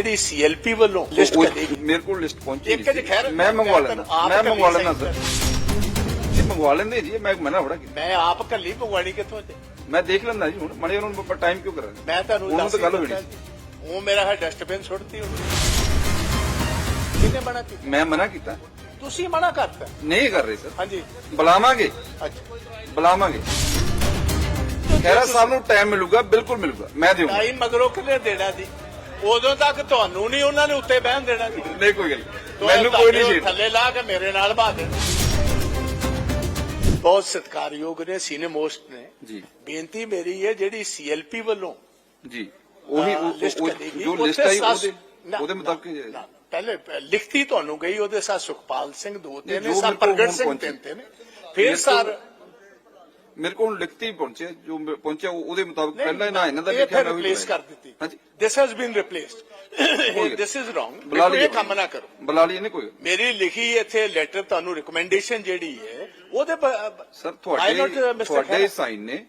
ਜਿਹੜੀ ਸੀਐਲਪੀ ਵੱਲੋਂ ਲਿਸਟ ਕਰੇਗੀ ਮੇਰੇ ਕੋਲ ਲਿਸਟ ਪਹੁੰਚੀ ਇੱਕ ਸੀ। ਖੈਰ ਮੈਂ ਮੰਗਵਾ ਲੈਣਾ ਮੈਂ ਮੰਗਵਾ ਕੱਲੀ ਲੈਣਾ ਸਰ ਜੀ ਮੰਗਵਾ ਲੈਂਦੇ ਜੀ ਮੈਂ ਮਨਾ ਬੜਾ ਕੀਤਾ ਮੈਂ ਆਪ ਕੱਲੀ ਮੰਗਵਾਣੀ ਕਿੱਥੋਂ ਤੇ ਮੈਂ ਦੇਖ ਲੈਂਦਾ ਜੀ ਹੁਣ। ਮੜੇ ਉਹਨਾਂ ਨੂੰ ਟਾਈਮ ਕਿਉਂ ਕਰਾਂ? ਮੈਂ ਤੁਹਾਨੂੰ ਉਹਨੂੰ ਦੱਸ ਤਾਂ ਗੱਲ ਹੀ ਹੋਣੀ ਜੀ। ਉਹ ਮੇਰਾ ਹੈ ਡਸਟਬਿਨ ਸੁੱਟਤੀ ਉਹਨੇ। ਕਿਹਨੇ ਮਨਾ ਕੀਤਾ? ਮੈਂ ਮਨਾ ਕੀਤਾ। ਤੁਸੀਂ ਮਨਾ ਕਰਤਾ? ਨਹੀਂ ਕਰ ਰਹੇ ਸਰ। ਹਾਂਜੀ। ਬੁਲਾਵਾਂਗੇ। ਅੱਛਾ। ਬੁਲਾਵਾਂਗੇ। ਖੈਰਾ ਸਾਹਿਬ ਨੂੰ ਟਾਈਮ ਮਿਲੂਗਾ ਬਿਲਕੁਲ ਮਿਲੂਗਾ। ਮੈਂ ਦੇਵਾਂਗਾ ਟਾਈਮ ਮਗਰੋਂ ਕਿਹਨੇ ਦੇਣਾ ਜੀ ਉਦੋਂ ਤੱਕ ਤੁਹਾਨੂੰ ਨਹੀਂ ਉਹਨਾਂ ਨੇ ਉੱਤੇ ਬਹਿਣ ਦੇਣਾ ਜੀ ਨਹੀਂ ਕੋਈ ਗੱਲ। ਮੈਨੂੰ ਕੋਈ ਨਹੀਂ ਛੇੜ ਥੱਲੇ ਲਾ ਕੇ ਮੇਰੇ ਨਾਲ ਬਾਹ ਦੇਣਾ ਬਹੁਤ ਸਤਿਕਾਰਯੋਗ ਨੇ ਸੀਨੇ ਮੋਸਟ ਨੇ। ਜੀ। ਬੇਨਤੀ ਮੇਰੀ ਹੈ ਜਿਹੜੀ ਸੀਐਲਪੀ ਵੱਲੋਂ ਜੀ। ਉਹੀ ਜੋ ਲਿਸਟ ਆਈ ਉਹਦੇ ਉਹਦੇ ਮੁਤਾਬਕ ਪਹਿਲੇ ਲਿਖਤੀ ਤੁਹਾਨੂੰ ਗਈ ਉਹਦੇ ਸਾਥ ਸੁਖਪਾਲ ਸਿੰਘ ਦੋ ਤੇ ਨੇ ਜੋ ਸਰ ਪ੍ਰਗਟ ਸਿੰਘ। ਤਿੰਨ ਤੇ ਨੇ। ਫਿਰ ਸਰ ਮੇਰੇ ਕੋਲ ਲਿਖਤੀ ਪਹੁੰਚਿਆ ਜੋ ਪਹੁੰਚਿਆ ਉਹ- ਉਹਦੇ ਮੁਤਾਬਕ ਪਹਿਲਾਂ ਹੀ ਨਾ ਇਹਨਾਂ ਦਾ ਲਿਖਿਆ ਉਹੀ ਰਿਪਲੇਸ ਕਰ। ਦਿੱਤੀ ਹਾਂਜੀ this has been replaced. This is wrong ਇਹ ਕੰਮ ਨਾ ਕਰੋ ਬੁਲਾ ਲਈ ਨਹੀਂ ਕੋਈ ਮੇਰੀ ਲਿਖੀ ਇੱਥੇ ਲੈਟਰ ਤੁਹਾਨੂੰ ਰਿਕਮੈਂਡੇਸ਼ਨ ਜਿਹੜੀ ਹੈ ਉਹਦੇ ਸਰ ਤੁਹਾਡੇ uh. ਤੁਹਾਡੇ। ਸਾਈਨ ਨੇ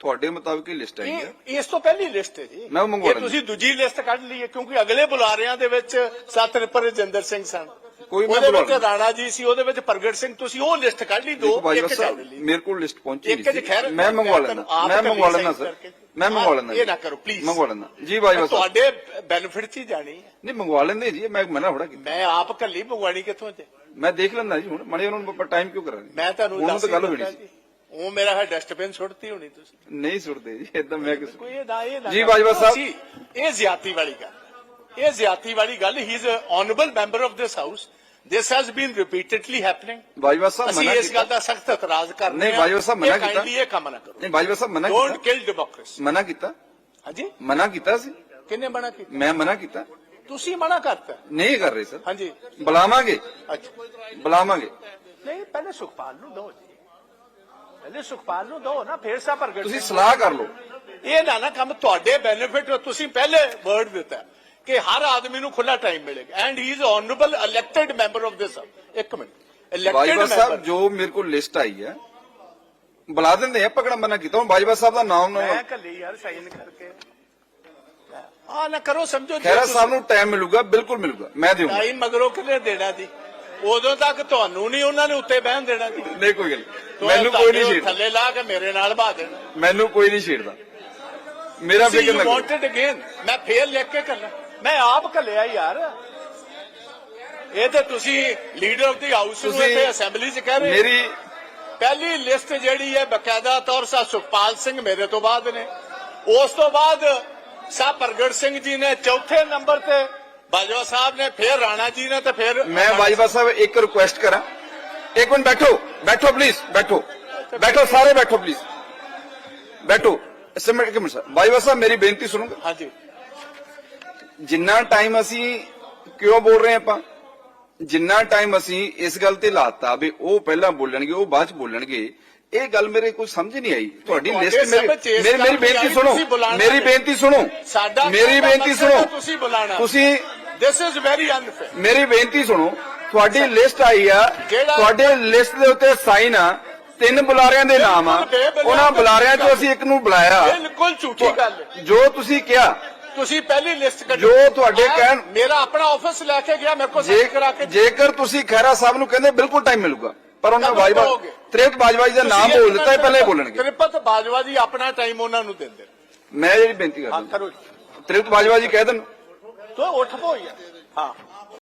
ਤੁਹਾਡੇ ਮੁਤਾਬਕ ਹੀ ਲਿਸਟ ਆਈ ਹੈ ਇਸ ਤੋਂ ਪਹਿਲੀ ਲਿਸਟ ਹੈ ਜੀ ਮੈਂ ਮੰਗਵਾ। ਤੁਸੀਂ ਦੂਜੀ ਲਿਸਟ ਕੱਢ ਲਈ ਹੈ ਕਿਉਂਕਿ ਅਗਲੇ ਬੁਲਾਰਿਆਂ ਦੇ ਵਿੱਚ ਸਤਿ ਰਜਿੰਦਰ ਸਿੰਘ ਸਨ ਕੋਈ ਮੈਂ ਉਹਦੇ ਵਿੱਚ। ਰਾਣਾ ਜੀ ਸੀ ਉਹਦੇ ਵਿੱਚ ਪ੍ਰਗਟ ਸਿੰਘ ਤੁਸੀਂ ਉਹ ਲਿਸਟ ਕੱਢ ਲਈ ਦੋ ਇੱਕ ਲਈ। ਮੇਰੇ ਕੋਲ ਲਿਸਟ ਪਹੁੰਚੀ ਨਹੀਂ ਮੈਂ ਮੰਗਵਾ ਲੈਣਾ ਮੈਂ ਮੰਗਵਾ ਲੈਣਾ ਸਰ। ਮੈਂ ਮੰਗਵਾ ਲੈਣਾ ਇਹ ਨਾ ਕਰੋ ਪਲੀਜ਼ ਮੰਗਵਾ ਲੈਣਾ ਜੀ ਭਾਈ ਬਸ। ਤੁਹਾਡੇ ਬੈਨੀਫਿਟ 'ਚ ਹੀ ਜਾਣੀ ਹੈ। ਨਹੀਂ ਮੰਗਵਾ ਲੈਂਦੇ ਜੀ ਮੈਂ ਮਨਾ ਬੜਾ ਕੀਤਾ। ਮੈਂ ਆਪ ਕੱਲੀ ਮੰਗਵਾਣੀ ਕਿੱਥੋਂ ਤੇ ਮੈਂ ਦੇਖ ਲੈਂਦਾ ਜੀ ਹੁਣ ਮੜੇ ਉਹਨਾਂ ਨੂੰ ਟਾਈਮ ਕਿਉਂ ਕਰਾਂਗੇ? ਮੈਂ ਤੁਹਾਨੂੰ ਦੱਸ ਤਾਂ ਗੱਲ ਹੋਣੀ ਸੀ। ਉਹ ਮੇਰਾ ਹੈ ਡਸਟਬਿਨ ਸੁੱਟਤੀ ਹੋਣੀ ਤੁਸੀਂ। ਨਹੀਂ ਸੁਣਦੇ ਜੀ ਇਦਾਂ ਮੈਂ ਕਿਸ ਕੋਈ ਇਹ ਨਾ ਇਹ ਨਾ ਜੀ, ਬਾਜਵਾ ਸਾਹਿਬ। ਇਹ ਜ਼ਿਆਤੀ ਵਾਲੀ ਗੱਲ। ਇਹ ਜ਼ਿਆਤੀ ਵਾਲੀ ਗੱਲ ਹੀ is honourable member of this house this has been repeatedly happening Bajwa Sahib ਮਨਾ ਇਸ ਗੱਲ ਕੀਤਾ। ਦਾ ਸਖਤ ਇਤਰਾਜ਼ ਕਰਦੇ ਨਹੀਂ, ਬਾਜਵਾ ਸਾਹਿਬ ਮਨਾ ਕੀਤਾ। kindly ਇਹ ਕੰਮ ਨਾ ਕਰੋ। ਨਹੀਂ ਬਾਜਵਾ ਸਾਹਿਬ ਮਨਾ ਕੀਤਾ। ਕਿਲ ਡੈਮੋਕ੍ਰੇਸੀ ਮਨਾ ਕੀਤਾ। ਹਾਂਜੀ? ਮਨਾ ਕੀਤਾ ਸੀ। ਕਿੰਨੇ ਮਨਾ ਕੀਤਾ? ਮੈਂ ਮਨਾ ਕੀਤਾ। ਤੁਸੀਂ ਮਨਾ ਕਰਤਾ। ਨਹੀਂ ਕਰ ਰਹੇ ਸਰ। ਹਾਂਜੀ। ਬੁਲਾਵਾਂਗੇ। ਅੱਛਾ। ਬੁਲਾਵਾਂਗੇ। ਨਹੀਂ ਪਹਿਲੇ ਸੁਖਪਾਲ ਨੂੰ ਦੋ ਜੀ। ਪਹਿਲੇ ਸੁਖਪਾਲ ਨੂੰ ਦੋ ਨਾ ਫੇਰ ਸਾ ਪ੍ਰਗਟ ਤੁਸੀਂ। ਸਲਾਹ ਕਰ ਲਓ। ਇਹ ਨਾ ਨਾ ਕੰਮ ਤੁਹਾਡੇ ਬੈਨੀਫਿਟ ਤੁਸੀਂ ਪਹਿਲੇ ਵਰਡ ਦਿੱਤਾ। ਕਿ ਹਰ ਆਦਮੀ ਨੂੰ ਖੁੱਲਾ ਟਾਈਮ ਮਿਲੇਗਾ। And he is honourable elected member of this ਇੱਕ minute. Elected Bajwa Sahib member ਜੋ ਮੇਰੇ ਕੋਲ ਲਿਸਟ ਆਈ ਹੈ ਬੁਲਾ ਦਿੰਦੇ ਆ ਪਕੜਾ ਮਨਾ ਕੀਤਾ। ਹੁਣ ਬਾਜਵਾ ਸਾਹਿਬ ਦਾ ਨਾਮ ਨਾ ਮੈਂ ਕੱਲੀ ਯਾਰ ਸਾਈਨ ਕਰਕੇ। ਆ ਨਾ ਕਰੋ ਸਮਝੋ ਖੈਰਾ ਸਾਹਿਬ ਨੂੰ ਟਾਈਮ ਮਿਲੂਗਾ ਬਿਲਕੁਲ ਮਿਲੂਗਾ। ਮੈਂ ਦੇਵਾਂਗਾ ਟਾਈਮ ਮਗਰੋਂ ਕਿਹਨੇ ਦੇਣਾ ਜੀ? ਉਦੋਂ ਤੱਕ ਤੁਹਾਨੂੰ ਨਹੀਂ ਉਹਨਾਂ ਨੇ ਉੱਤੇ ਬਹਿਣ ਦੇਣਾ ਜੀ। ਨਹੀਂ ਕੋਈ ਗੱਲ। ਮੈਨੂੰ ਕੋਈ ਨਹੀਂ ਛੇੜਦਾ। ਥੱਲੇ ਲਾ ਕੇ ਮੇਰੇ ਨਾਲ ਬਾਹ ਦੇਣਾ ਮੈਨੂੰ ਕੋਈ ਨਹੀਂ ਛੇੜਦਾ। ਮੇਰਾ ਫਿਕਰ ਨਾ ਮੈਂ ਫੇਰ ਲਿਖ ਕੇ ਕਰਨਾ। ਮੈਂ ਆਪ ਕੱਲਿਆ ਯਾਰ ਇਹ ਤੇ ਤੁਸੀਂ ਲੀਡਰ ਆਫ ਦੀ ਹਾਊਸ ਨੂੰ ਤੁਸੀਂ- ਇੱਥੇ ਅਸੈਂਬਲੀ 'ਚ ਕਹਿ ਰਹੇ ਮੇਰੀ ਪਹਿਲੀ ਲਿਸਟ ਜਿਹੜੀ ਹੈ ਬਕਾਇਦਾ ਤੌਰ ਸਾ ਸੁਖਪਾਲ ਸਿੰਘ ਮੇਰੇ ਤੋਂ ਬਾਅਦ ਨੇ ਉਸ ਤੋਂ ਬਾਅਦ ਸਾ ਪ੍ਰਗਟ ਸਿੰਘ ਜੀ ਨੇ ਚੌਥੇ ਨੰਬਰ ਤੇ ਬਾਜਵਾ ਸਾਹਿਬ ਨੇ ਫਿਰ ਰਾਣਾ ਜੀ ਨੇ ਤੇ ਫਿਰ ਮੈਂ ਬਾਜਵਾ ਸਾਹਿਬ ਇੱਕ ਰਿਕੁਐਸਟ ਕਰਾਂ ਇੱਕ ਮਿੰਟ ਬੈਠੋ ਬੈਠੋ ਪਲੀਜ਼ ਬੈਠੋ ਬੈਠੋ ਸਾਰੇ ਬੈਠੋ ਪਲੀਜ਼ ਬੈਠੋ ਇੱਕ ਮਿੰਟ ਇੱਕ ਮਿੰਟ ਸਰ ਬਾਜਵਾ ਸਾਹਿਬ ਮੇਰੀ ਬੇਨਤੀ ਸੁਣੋਗੇ ਹਾਂਜੀ ਜਿੰਨਾ ਟਾਈਮ ਅਸੀਂ ਕਿਉਂ ਬੋਲ ਰਹੇ ਆਪਾਂ? ਜਿੰਨਾ ਟਾਈਮ ਅਸੀਂ ਇਸ ਗੱਲ ਤੇ ਲਾਤਾ ਵੀ ਉਹ ਪਹਿਲਾਂ ਬੋਲਣਗੇ ਉਹ ਬਾਅਦ ਚ ਬੋਲਣਗੇ ਇਹ ਗੱਲ ਮੇਰੇ ਕੋਈ ਸਮਝ ਨਹੀਂ ਆਈ। ਤੁਹਾਡੀ ਲਿਸਟ ਮੇਰੀ ਮੇਰੀ ਬੇਨਤੀ ਸੁਣੋ ਮੇਰੀ। ਬੇਨਤੀ ਸੁਣੋ ਸਾਡਾ ਮੇਰੀ ਬੇਨਤੀ ਸੁਣੋ। ਤੁਸੀਂ ਬੁਲਾਣਾ। ਤੁਸੀਂ ਦਿਸ ਇਜ਼ ਵੈਰੀ ਅਨਫੇਅਰ ਮੇਰੀ ਬੇਨਤੀ ਸੁਣੋ ਤੁਹਾਡੀ ਲਿਸਟ ਆਈ ਆ ਤੁਹਾਡੇ ਲਿਸਟ ਦੇ ਉੱਤੇ ਸਾਈਨ ਆ ਤਿੰਨ ਬੁਲਾਰਿਆਂ ਦੇ ਨਾਮ ਆ। ਉਹਨਾਂ ਬੁਲਾਰਿਆਂ ਚੋਂ ਅਸੀਂ ਇੱਕ ਨੂੰ ਬੁਲਾਇਆ। ਬਿਲਕੁਲ ਝੂਠੀ ਗੱਲ ਜੋ ਤੁਸੀਂ ਕਿਹਾ ਤੁਸੀਂ ਪਹਿਲੀ ਲਿਸਟ ਕੱਢੀ। ਜੋ ਤੁਹਾਡੇ ਮੈਂ- ਕਹਿਣ- ਮੇਰਾ ਆਪਣਾ ਆਫਿਸ ਲੈ ਕੇ ਗਿਆ ਮੇਰੇ ਕੋਲ ਜੇ ਸਾਈਨ ਕਰਾ ਕੇ ਜੇਕਰ ਤੁਸੀਂ ਖਹਿਰਾ ਸਾਹਿਬ ਨੂੰ ਕਹਿੰਦੇ ਬਿਲਕੁਲ ਟਾਈਮ ਮਿਲੂਗਾ ਪਰ ਉਹਨਾਂ ਕਦੋਂ ਬਾਜਵਾ ਕਹੋਗੇ? ਤ੍ਰਿਪਤ ਬਾਜਵਾ ਜੀ ਦਾ ਨਾਮ ਬੋਲ ਦਿੱਤਾ ਇਹ ਪਹਿਲਾਂ ਹੀ ਬੋਲਣਗੇ। ਤ੍ਰਿਪਤ ਬਾਜਵਾ ਜੀ ਆਪਣਾ ਟਾਈਮ ਉਹਨਾਂ ਨੂੰ ਦਿੰਦੇ। ਮੈਂ ਜਿਹੜੀ ਬੇਨਤੀ ਹਾਂ ਕਰਦਾ ਕਰੋ ਤ੍ਰਿਪਤ ਬਾਜਵਾ ਜੀ ਕਹਿ ਦੇਣ। ਤੋ ਉੱਠ ਪੋ ਯਾਰ। ਹਾਂ।